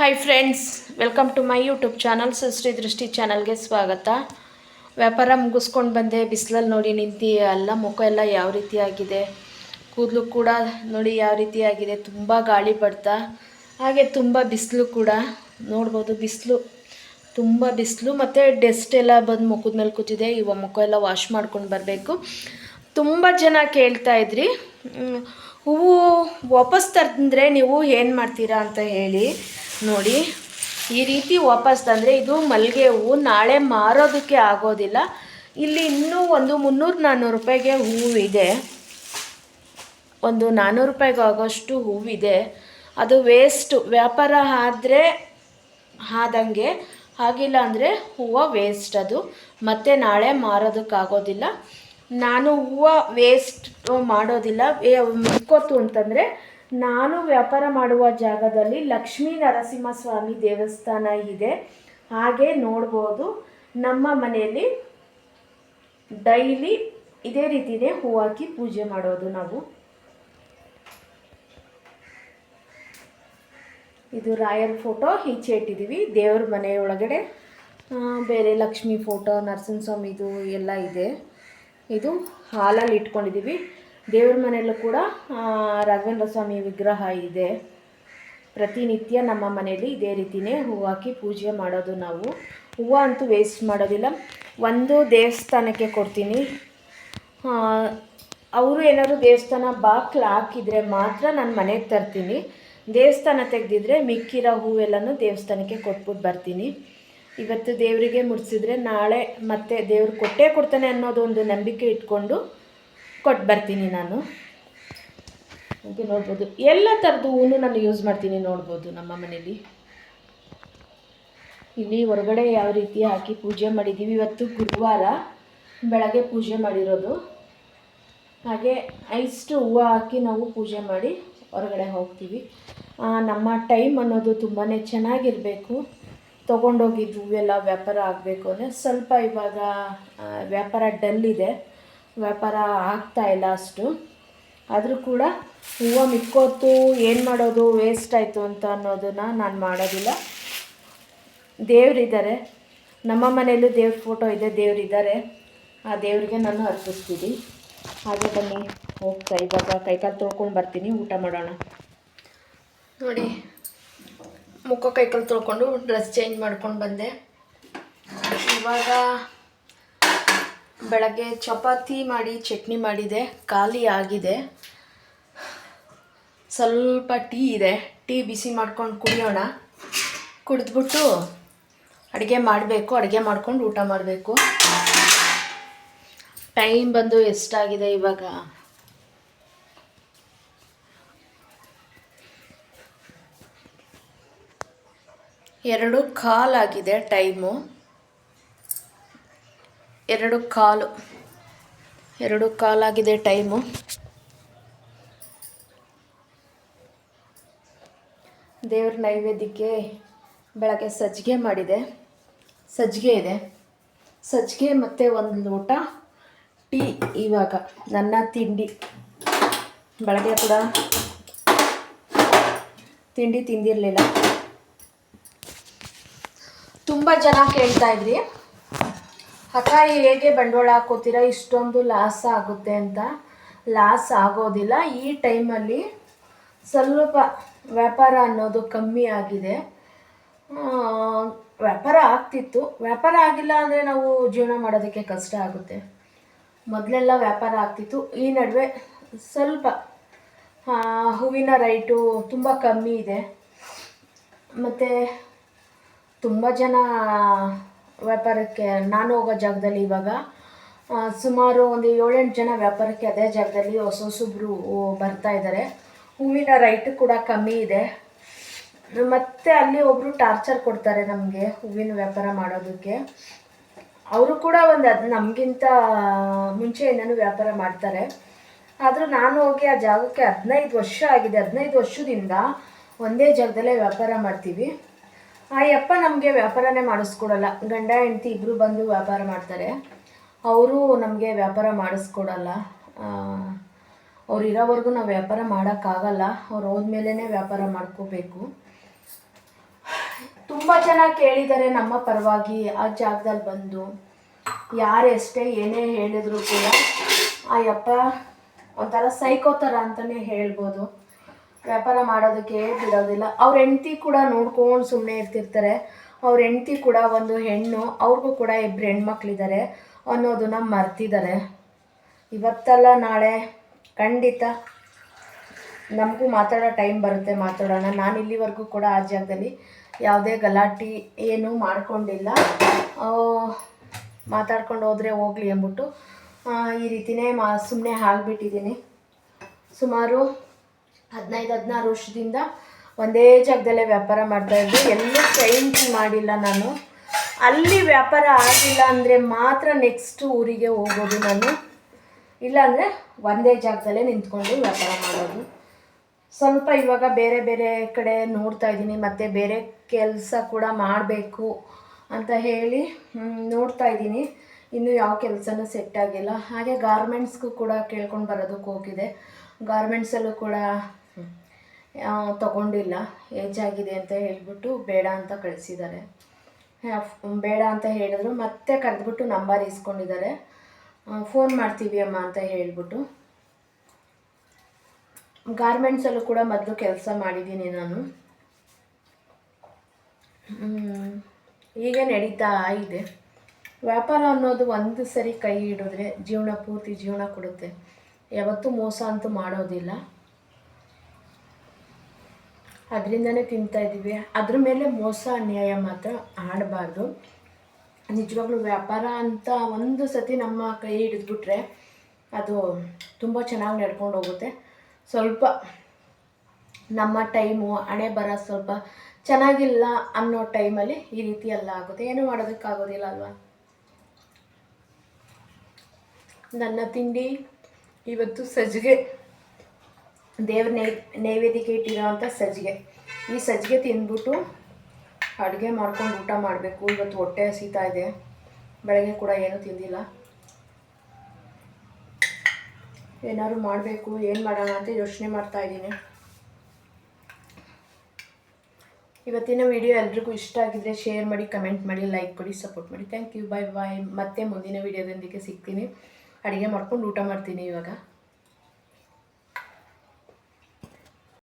Hi friends welcome to my YouTube channel Srishti Drishti ಚಾನಲ್ಗೆ ಸ್ವಾಗತ. ವ್ಯಾಪಾರ ಮುಗಿಸ್ಕೊಂಡು ಬಂದೆ, ಬಿಸಿಲಲ್ಲಿ ನೋಡಿ ನಿಂತಿ, ಎಲ್ಲ ಮುಖ ಎಲ್ಲ ಯಾವ ರೀತಿ ಆಗಿದೆ? ಕೂದಲು ಕೂಡ ನೋಡಿ ಯಾವ ರೀತಿ ಆಗಿದೆ? ತುಂಬ ಗಾಳಿ ಬಡ್ತಾ ಹಾಗೆ ತುಂಬ ಬಿಸಿಲು ಕೂಡ. ನೋಡ್ಬೋದು ಬಿಸಿಲು, ತುಂಬ ಬಿಸಿಲು, ಮತ್ತು ಡೆಸ್ಟ್ ಎಲ್ಲ ಬಂದು ಮುಖದ ಮೇಲೆ ಕೂತಿದೆ. ಇವಾಗ ಮುಖ ಎಲ್ಲ ವಾಶ್ ಮಾಡ್ಕೊಂಡು ಬರಬೇಕು. ತುಂಬ ಜನ ಕೇಳ್ತಾ ಇದ್ರಿ. ಹೂವು ವಾಪಸ್ ತರ್ತಂದರೆ ನೀವು ಏನು ಮಾಡ್ತೀರಾ ಅಂತ ಹೇಳಿ. ನೋಡಿ. ಈ ರೀತಿ ವಾಪಸ್ ತಂದರೆ ಇದು ಮಲ್ಲಿಗೆ ಹೂವು ನಾಳೆ ಮಾರೋದಕ್ಕೆ ಆಗೋದಿಲ್ಲ. ಇಲ್ಲಿ ಇನ್ನೂ ಒಂದು ಮುನ್ನೂರು ನಾನ್ನೂರು ರೂಪಾಯಿಗೆ ಹೂವಿದೆ ಒಂದು ನಾನ್ನೂರು ರೂಪಾಯಿಗೆ ಆಗೋಷ್ಟು ಹೂವಿದೆ ಅದು ವೇಸ್ಟು ವ್ಯಾಪಾರ ಆದರೆ ಆದಂಗೆ ಆಗಿಲ್ಲ ಅಂದರೆ ಹೂವು ವೇಸ್ಟ್ ಅದು. ಮತ್ತೆ ನಾಳೆ ಮಾರೋದಕ್ಕಾಗೋದಿಲ್ಲ ನಾನು ಹೂವು ವೇಸ್ಟ್ ಮಾಡೋದಿಲ್ಲ. ಮುಕ್ಕೋತು ಅಂತಂದರೆ ನಾನು ವ್ಯಾಪಾರ ಮಾಡುವ ಜಾಗದಲ್ಲಿ ಲಕ್ಷ್ಮೀ ನರಸಿಂಹಸ್ವಾಮಿ ದೇವಸ್ಥಾನ ಇದೆ. ಹಾಗೆ ನೋಡ್ಬೋದು, ನಮ್ಮ ಮನೆಯಲ್ಲಿ ಡೈಲಿ ಇದೇ ರೀತಿನೇ ಹೂ ಹಾಕಿ ಪೂಜೆ ಮಾಡೋದು ನಾವು. ಇದು ರಾಯರ್ ಫೋಟೋ ಈಚೆ ಇಟ್ಟಿದ್ದೀವಿ. ದೇವ್ರ ಮನೆಯೊಳಗಡೆ ಬೇರೆ ಲಕ್ಷ್ಮಿ ಫೋಟೋ, ನರಸಿಂಹಸ್ವಾಮಿದು ಎಲ್ಲ ಇದೆ. ಇದು ಹಾಲಲ್ಲಿ ಇಟ್ಕೊಂಡಿದ್ದೀವಿ. ದೇವ್ರ ಮನೆಯಲ್ಲೂ ಕೂಡ ರಾಘವೇಂದ್ರ ಸ್ವಾಮಿ ವಿಗ್ರಹ ಇದೆ. ಪ್ರತಿನಿತ್ಯ ನಮ್ಮ ಮನೆಯಲ್ಲಿ ಇದೇ ರೀತಿಯೇ ಹೂವು ಹಾಕಿ ಪೂಜೆ ಮಾಡೋದು ನಾವು. ಹೂವು ಅಂತೂ ವೇಸ್ಟ್ ಮಾಡೋದಿಲ್ಲ. ಒಂದು ದೇವಸ್ಥಾನಕ್ಕೆ ಕೊಡ್ತೀನಿ. ಅವರು ಏನಾದರೂ ದೇವಸ್ಥಾನ ಬಾಕ್ಲು ಹಾಕಿದರೆ ಮಾತ್ರ ನಾನು ಮನೆಗೆ ತರ್ತೀನಿ. ದೇವಸ್ಥಾನ ತೆಗೆದಿದ್ರೆ ಮಿಕ್ಕಿರೋ ಹೂವೆಲ್ಲನೂ ದೇವಸ್ಥಾನಕ್ಕೆ ಕೊಟ್ಬಿಟ್ಟು ಬರ್ತೀನಿ. ಇವತ್ತು ದೇವರಿಗೆ ಮುಡಿಸಿದ್ರೆ ನಾಳೆ ಮತ್ತೆ ದೇವ್ರು ಕೊಟ್ಟೇ ಕೊಡ್ತಾನೆ ಅನ್ನೋದು ಒಂದು ನಂಬಿಕೆ ಇಟ್ಕೊಂಡು ಕೊಟ್ಟು ಬರ್ತೀನಿ ನಾನು. ಹಾಗೆ ನೋಡ್ಬೋದು. ಎಲ್ಲ ಥರದ್ದು ಹೂವು ನಾನು ಯೂಸ್ ಮಾಡ್ತೀನಿ ನೋಡ್ಬೋದು ನಮ್ಮ ಮನೇಲಿ. ಇಲ್ಲಿ ಹೊರಗಡೆ ಯಾವ ರೀತಿ ಹಾಕಿ ಪೂಜೆ ಮಾಡಿದ್ದೀವಿ. ಇವತ್ತು ಗುರುವಾರ ಬೆಳಗ್ಗೆ ಪೂಜೆ ಮಾಡಿರೋದು. ಹಾಗೆ ಇಷ್ಟು ಹೂವು ಹಾಕಿ ನಾವು ಪೂಜೆ ಮಾಡಿ ಹೊರಗಡೆ ಹೋಗ್ತೀವಿ. ನಮ್ಮ ಟೈಮ್ ಅನ್ನೋದು ತುಂಬಾ ಚೆನ್ನಾಗಿರಬೇಕು. ತೊಗೊಂಡೋಗಿದ್ದು ಹೂವೆಲ್ಲ ವ್ಯಾಪಾರ ಆಗಬೇಕು ಅಂದರೆ ಸ್ವಲ್ಪ ಇವಾಗ ವ್ಯಾಪಾರ ಡಲ್ ಇದೆ. ವ್ಯಾಪಾರ ಆಗ್ತಾ ಇಲ್ಲ ಅಷ್ಟು. ಆದರೂ ಕೂಡ ಹೂವು ಮಿಕ್ಕೋತು ಏನು ಮಾಡೋದು ವೇಸ್ಟ್ ಆಯಿತು ಅಂತ ಅನ್ನೋದನ್ನು ನಾನು ಮಾಡೋದಿಲ್ಲ. ದೇವರಿದ್ದಾರೆ. ನಮ್ಮ ಮನೆಯಲ್ಲೂ ದೇವ್ರ ಫೋಟೋ ಇದೆ, ದೇವರಿದ್ದಾರೆ. ಆ ದೇವರಿಗೆ ನಾನು ಅರ್ಪಿಸ್ತೀನಿ ಹಾಗೆ ಬನ್ನಿ. ಹೋಗ್ತಾ ಇವಾಗ ಕೈಕಾಲು ತೊಳ್ಕೊಂಡು ಬರ್ತೀನಿ, ಊಟ ಮಾಡೋಣ. ನೋಡಿ, ಮುಖ ಕೈಕಾಲು ತೊಳ್ಕೊಂಡು ಡ್ರೆಸ್ ಚೇಂಜ್ ಮಾಡ್ಕೊಂಡು ಬಂದೆ. ಇವಾಗ ಬೆಳಗ್ಗೆ ಚಪಾತಿ ಮಾಡಿ, ಚಟ್ನಿ ಮಾಡಿದೆ. ಖಾಲಿ ಆಗಿದೆ. ಸ್ವಲ್ಪ ಟೀ ಇದೆ. ಟೀ ಬಿಸಿ ಮಾಡ್ಕೊಂಡು ಕುಡಿಯೋಣ. ಕುಡಿದ್ಬಿಟ್ಟು ಅಡುಗೆ ಮಾಡಬೇಕು. ಅಡುಗೆ ಮಾಡ್ಕೊಂಡು ಊಟ ಮಾಡಬೇಕು. ಟೈಮ್ ಬಂದು ಎಷ್ಟಾಗಿದೆ ಇವಾಗ? ಎರಡು ಕಾಲಾಗಿದೆ ಟೈಮು. ಎರಡು ಕಾಲು. ಎರಡು ಕಾಲಾಗಿದೆ ಟೈಮು. ದೇವ್ರ ನೈವೇದ್ಯಕ್ಕೆ ಬೆಳಗ್ಗೆ ಸಜ್ಜಿಗೆ ಮಾಡಿದೆ. ಸಜ್ಜಿಗೆ ಇದೆ. ಸಜ್ಜಿಗೆ ಮತ್ತು ಒಂದು ಲೋಟ ಟೀ ಇವಾಗ. ನನ್ನ ತಿಂಡಿ. ಬೆಳಗ್ಗೆ ಕೂಡ ತಿಂಡಿ ತಿಂದಿರಲಿಲ್ಲ. ತುಂಬ ಜನ ಕೇಳ್ತಾ ಇದ್ರಿ. ಅಕ್ಕ ಹೇಗೆ ಬಂಡವಾಳ ಹಾಕೋತೀರಾ, ಇಷ್ಟೊಂದು ಲಾಸ್ ಆಗುತ್ತೆ ಅಂತ? ಲಾಸ್ ಆಗೋದಿಲ್ಲ. ಈ ಟೈಮಲ್ಲಿ ಸ್ವಲ್ಪ ವ್ಯಾಪಾರ ಅನ್ನೋದು ಕಮ್ಮಿ ಆಗಿದೆ. ವ್ಯಾಪಾರ ಆಗ್ತಿತ್ತು. ವ್ಯಾಪಾರ ಆಗಿಲ್ಲ ಅಂದರೆ ನಾವು ಜೀವನ ಮಾಡೋದಕ್ಕೆ ಕಷ್ಟ ಆಗುತ್ತೆ. ಮೊದಲೆಲ್ಲ ವ್ಯಾಪಾರ ಆಗ್ತಿತ್ತು. ಈ ನಡುವೆ ಸ್ವಲ್ಪ ಹೂವಿನ ರೈಟು ತುಂಬ ಕಮ್ಮಿ ಇದೆ. ಮತ್ತು ತುಂಬ ಜನ ವ್ಯಾಪಾರಕ್ಕೆ ನಾನು ಹೋಗೋ ಜಾಗದಲ್ಲಿ ಇವಾಗ ಸುಮಾರು ಒಂದು ಏಳೆಂಟು ಜನ ವ್ಯಾಪಾರಕ್ಕೆ ಅದೇ ಜಾಗದಲ್ಲಿ ಹೊಸ ಹೊಸಬ್ರು ಬರ್ತಾ ಇದ್ದಾರೆ ಹೂವಿನ ರೈಟ್ ಕೂಡ ಕಮ್ಮಿ ಇದೆ. ಮತ್ತು ಅಲ್ಲಿ ಒಬ್ಬರು ಟಾರ್ಚರ್ ಕೊಡ್ತಾರೆ ನಮಗೆ ಹೂವಿನ ವ್ಯಾಪಾರ ಮಾಡೋದಕ್ಕೆ. ಅವರು ಕೂಡ ಒಂದು ಅದು ನಮಗಿಂತ ಮುಂಚೆಯಿಂದನೂ ವ್ಯಾಪಾರ ಮಾಡ್ತಾರೆ. ಆದರೂ ನಾನು ಹೋಗಿ ಆ ಜಾಗಕ್ಕೆ ಹದಿನೈದು ವರ್ಷ ಆಗಿದೆ. ಹದಿನೈದು ವರ್ಷದಿಂದ ಒಂದೇ ಜಾಗದಲ್ಲೇ ವ್ಯಾಪಾರ ಮಾಡ್ತೀವಿ. ಆ ಯಪ್ಪ ನಮಗೆ ವ್ಯಾಪಾರನೇ ಮಾಡಿಸ್ಕೊಡಲ್ಲ. ಗಂಡ, ಹೆಂಡತಿ ಇಬ್ಬರು ಬಂದು ವ್ಯಾಪಾರ ಮಾಡ್ತಾರೆ. ಅವರು ನಮಗೆ ವ್ಯಾಪಾರ ಮಾಡಿಸ್ಕೊಡಲ್ಲ. ಅವ್ರು ಇರೋವರೆಗೂ ನಾವು ವ್ಯಾಪಾರ ಮಾಡೋಕ್ಕಾಗಲ್ಲ. ಅವ್ರು ಹೋದ್ಮೇಲೇ ವ್ಯಾಪಾರ ಮಾಡ್ಕೋಬೇಕು. ತುಂಬ ಜನ ಕೇಳಿದ್ದಾರೆ ನಮ್ಮ ಪರವಾಗಿ ಆ ಜಾಗದಲ್ಲಿ ಬಂದು. ಯಾರು ಎಷ್ಟೇ ಏನೇ ಹೇಳಿದ್ರು ಕೂಡ ಆ ಯಪ್ಪ ಒಂಥರ ಸೈಕೋ ಥರ ಅಂತಲೇ ಹೇಳ್ಬೋದು. ವ್ಯಾಪಾರ ಮಾಡೋದಕ್ಕೆ ಬಿಡೋದಿಲ್ಲ. ಅವ್ರ ಹೆಂಡ್ತಿ ಕೂಡ ನೋಡ್ಕೊಂಡು ಸುಮ್ಮನೆ ಇರ್ತಿರ್ತಾರೆ. ಅವ್ರ ಹೆಂಡತಿ ಕೂಡ ಒಂದು ಹೆಣ್ಣು, ಅವ್ರಿಗೂ ಕೂಡ ಇಬ್ಬರು ಹೆಣ್ಮಕ್ಳಿದ್ದಾರೆ ಅನ್ನೋದನ್ನ ಮರ್ತಿದ್ದಾರೆ ಇವತ್ತಲ್ಲ ನಾಳೆ ಖಂಡಿತ ನಮಗೂ ಮಾತಾಡೋ ಟೈಮ್ ಬರುತ್ತೆ ಮಾತಾಡೋಣ. ನಾನು ಇಲ್ಲಿವರೆಗೂ ಕೂಡ ಆ ಜಾಗದಲ್ಲಿ ಯಾವುದೇ ಗಲಾಟೆ ಏನೂ ಮಾಡಿಕೊಂಡಿಲ್ಲ. ಮಾತಾಡ್ಕೊಂಡು ಹೋದರೆ ಹೋಗಲಿ ಅಂದ್ಬಿಟ್ಟು ಈ ರೀತಿನೇ ಮಾ ಸುಮ್ಮನೆ ಆಗಿಬಿಟ್ಟಿದ್ದೀನಿ ಸುಮಾರು ಹದಿನೈದು, ಹದಿನಾರು ವರ್ಷದಿಂದ ಒಂದೇ ಜಾಗದಲ್ಲೇ ವ್ಯಾಪಾರ ಮಾಡ್ತಾ ಇದ್ದೆ. ಎಲ್ಲೂ ಚೇಂಜ್ ಮಾಡಿಲ್ಲ ನಾನು. ಅಲ್ಲಿ ವ್ಯಾಪಾರ ಆಗಿಲ್ಲ ಅಂದರೆ ಮಾತ್ರ ನೆಕ್ಸ್ಟ್ ಊರಿಗೆ ಹೋಗೋದು ನಾನು. ಇಲ್ಲಾಂದರೆ ಒಂದೇ ಜಾಗದಲ್ಲೇ ನಿಂತ್ಕೊಂಡು ವ್ಯಾಪಾರ ಮಾಡೋದು. ಸ್ವಲ್ಪ ಇವಾಗ ಬೇರೆ ಬೇರೆ ಕಡೆ ನೋಡ್ತಾ ಇದ್ದೀನಿ. ಮತ್ತು ಬೇರೆ ಕೆಲಸ ಕೂಡ ಮಾಡಬೇಕು ಅಂತ ಹೇಳಿ ನೋಡ್ತಾ ಇದ್ದೀನಿ. ಇನ್ನೂ ಯಾವ ಕೆಲಸನೂ ಸೆಟ್ ಆಗಿಲ್ಲ. ಹಾಗೆ ಗಾರ್ಮೆಂಟ್ಸ್ಗೂ ಕೂಡ ಕೇಳ್ಕೊಂಡು ಬರೋದಕ್ಕೆ ಹೋಗಿದೆ. ಗಾರ್ಮೆಂಟ್ಸಲ್ಲೂ ಕೂಡ ತಗೊಂಡಿಲ್ಲ. ಏಜ್ ಆಗಿದೆ ಅಂತ ಹೇಳ್ಬಿಟ್ಟು ಬೇಡ ಅಂತ ಕಳಿಸಿದ್ದಾರೆ. ಬೇಡ ಅಂತ ಹೇಳಿದ್ರು. ಮತ್ತೆ ಕರೆದ್ಬಿಟ್ಟು ನಂಬರ್ ಇಸ್ಕೊಂಡಿದ್ದಾರೆ. ಫೋನ್ ಮಾಡ್ತೀವಿ ಅಮ್ಮ ಅಂತ ಹೇಳ್ಬಿಟ್ಟು. ಗಾರ್ಮೆಂಟ್ಸಲ್ಲೂ ಕೂಡ ಮೊದಲು ಕೆಲಸ ಮಾಡಿದ್ದೀನಿ ನಾನು. ಹೀಗೆ ನಡೀತಾ ಇದೆ. ವ್ಯಾಪಾರ ಅನ್ನೋದು ಒಂದು ಸರಿ ಕೈ ಹಿಡಿದ್ರೆ ಜೀವನ ಪೂರ್ತಿ ಜೀವನ ಕೊಡುತ್ತೆ. ಯಾವತ್ತೂ ಮೋಸ ಅಂತೂ ಮಾಡೋದಿಲ್ಲ. ಅದರಿಂದನೇ ತಿಂತಾ ಇದ್ದೀವಿ. ಅದ್ರ ಮೇಲೆ ಮೋಸ ಅನ್ಯಾಯ ಮಾತ್ರ ಆಡಬಾರ್ದು ನಿಜವಾಗ್ಲೂ ವ್ಯಾಪಾರ ಅಂತ ಒಂದು ಸತಿ ನಮ್ಮ ಕೈ ಹಿಡಿದ್ಬಿಟ್ರೆ ಅದು ತುಂಬ ಚೆನ್ನಾಗಿ ನಡ್ಕೊಂಡು ಹೋಗುತ್ತೆ. ಸ್ವಲ್ಪ ನಮ್ಮ ಟೈಮು, ಹಣೆ ಬರ ಸ್ವಲ್ಪ ಚೆನ್ನಾಗಿಲ್ಲ ಅನ್ನೋ ಟೈಮಲ್ಲಿ ಈ ರೀತಿ ಎಲ್ಲ ಆಗುತ್ತೆ. ಏನು ಮಾಡೋದಕ್ಕಾಗೋದಿಲ್ಲ ಅಲ್ವಾ? ನನ್ನ ತಿಂಡಿ ಇವತ್ತು ಸಜ್ಜಿಗೆ. ದೇವ್ರ ನೈ, ನೈವೇದ್ಯಕ್ಕೆ ಇಟ್ಟಿರೋವಂಥ ಸಜ್ಜಿಗೆ. ಈ ಸಜ್ಜಿಗೆ ತಿಂದ್ಬಿಟ್ಟು ಅಡುಗೆ ಮಾಡ್ಕೊಂಡು ಊಟ ಮಾಡಬೇಕು. ಇವತ್ತು ಹೊಟ್ಟೆ ಹಸಿತಾ ಇದೆ. ಬೆಳಗ್ಗೆ ಕೂಡ ಏನೂ ತಿಂದಿಲ್ಲ. ಏನಾದ್ರು ಮಾಡಬೇಕು. ಏನು ಮಾಡೋಣ ಅಂತ ಯೋಚನೆ ಮಾಡ್ತಾ ಇದ್ದೀನಿ. ಇವತ್ತಿನ ವಿಡಿಯೋ ಎಲ್ರಿಗೂ ಇಷ್ಟ ಆಗಿದ್ರೆ ಶೇರ್ ಮಾಡಿ, ಕಮೆಂಟ್ ಮಾಡಿ, ಲೈಕ್ ಕೊಡಿ, ಸಪೋರ್ಟ್ ಮಾಡಿ. Thank you. ಬಾಯ್ ಬಾಯ್ ಮತ್ತೆ ಮುಂದಿನ ವಿಡಿಯೋದೊಂದಿಗೆ ಸಿಗ್ತೀನಿ. ಅಡುಗೆ ಮಾಡ್ಕೊಂಡು ಊಟ ಮಾಡ್ತೀನಿ ಇವಾಗ.